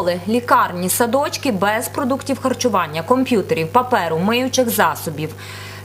Школи, лікарні, садочки без продуктів харчування, комп'ютерів, паперу, миючих засобів.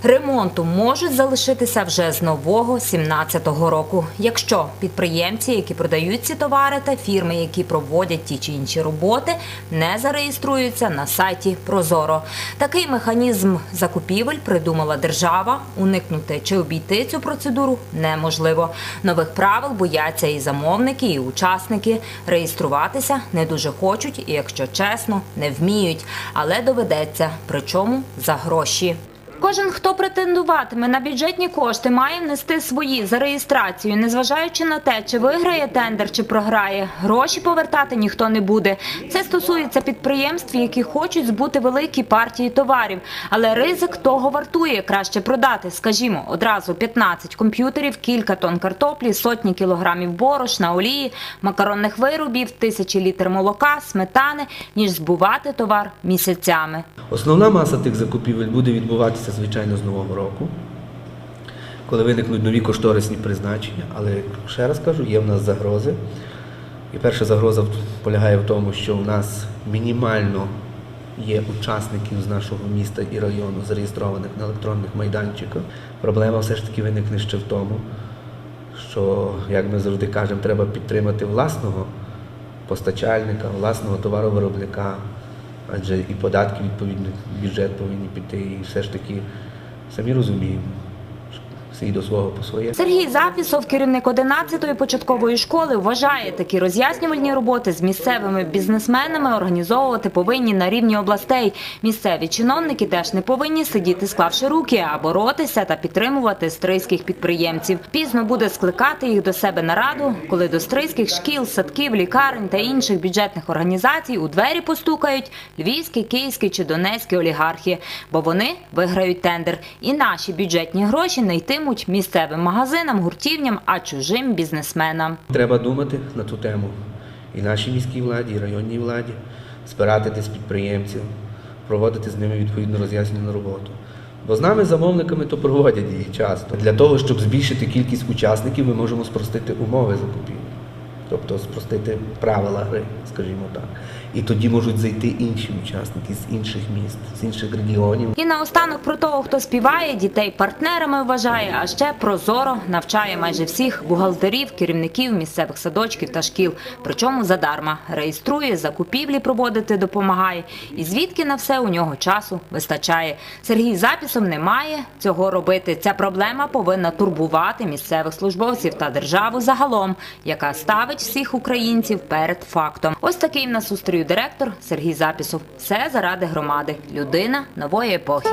Ремонту можуть залишитися вже з нового 17-го року, якщо підприємці, які продають ці товари, та фірми, які проводять ті чи інші роботи, не зареєструються на сайті Прозоро. Такий механізм закупівель придумала держава. Уникнути чи обійти цю процедуру неможливо. Нових правил бояться і замовники, і учасники. Реєструватися не дуже хочуть, і якщо чесно, не вміють, але доведеться, причому за гроші. Кожен, хто претендуватиме на бюджетні кошти, має внести свої за реєстрацію, незважаючи на те, чи виграє тендер, чи програє. Гроші повертати ніхто не буде. Це стосується підприємств, які хочуть збути великі партії товарів. Але ризик того вартує краще продати, скажімо, одразу 15 комп'ютерів, кілька тонн картоплі, сотні кілограмів борошна, олії, макаронних виробів, тисячі літр молока, сметани, ніж збувати товар місяцями. Основна маса тих закупівель буде відбуватися, звичайно, з нового року, коли виникнуть нові кошторисні призначення. Але ще раз кажу, є в нас загрози. І перша загроза полягає в тому, що в нас мінімально є учасників з нашого міста і району, зареєстрованих на електронних майданчиках. Проблема все ж таки виникне ще в тому, що, як ми завжди кажемо, треба підтримати власного постачальника, власного товаровиробника, адже і податки відповідно бюджет повинні піти, і все ж таки самі розуміємо, всі до свого по своє. Сергій Запісов, керівник 11-ї початкової школи, вважає, такі роз'яснювальні роботи з місцевими бізнесменами організовувати повинні на рівні областей. Місцеві чиновники теж не повинні сидіти, склавши руки, а боротися та підтримувати стрийських підприємців. Пізно буде скликати їх до себе на раду, коли до стрийських шкіл, садків, лікарень та інших бюджетних організацій у двері постукають львівські, київські чи донецькі олігархи, бо вони виграють тендер. І наші бюджетні гроші не йтимуть місцевим магазинам, гуртівням, а чужим бізнесменам. Треба думати на ту тему і нашій міській владі, і районній владі, збирати з підприємців, проводити з ними відповідну роз'яснювальну роботу. Бо з нами, замовниками, то проводять її часто. Для того, щоб збільшити кількість учасників, ми можемо спростити умови закупівлі, тобто спростити правила гри, скажімо так. І тоді можуть зайти інші учасники з інших міст, з інших регіонів. І наостанок про того, хто співає, дітей партнерами вважає, а ще прозоро навчає майже всіх бухгалтерів, керівників місцевих садочків та шкіл. Причому задарма реєструє, закупівлі проводити допомагає. І звідки на все у нього часу вистачає. Сергій Запісов не має цього робити. Ця проблема повинна турбувати місцевих службовців та державу загалом, яка ставить всіх українців перед фактом. Ось такий в нас устрою директор Сергій Запісов. Все заради громади. Людина нової епохи.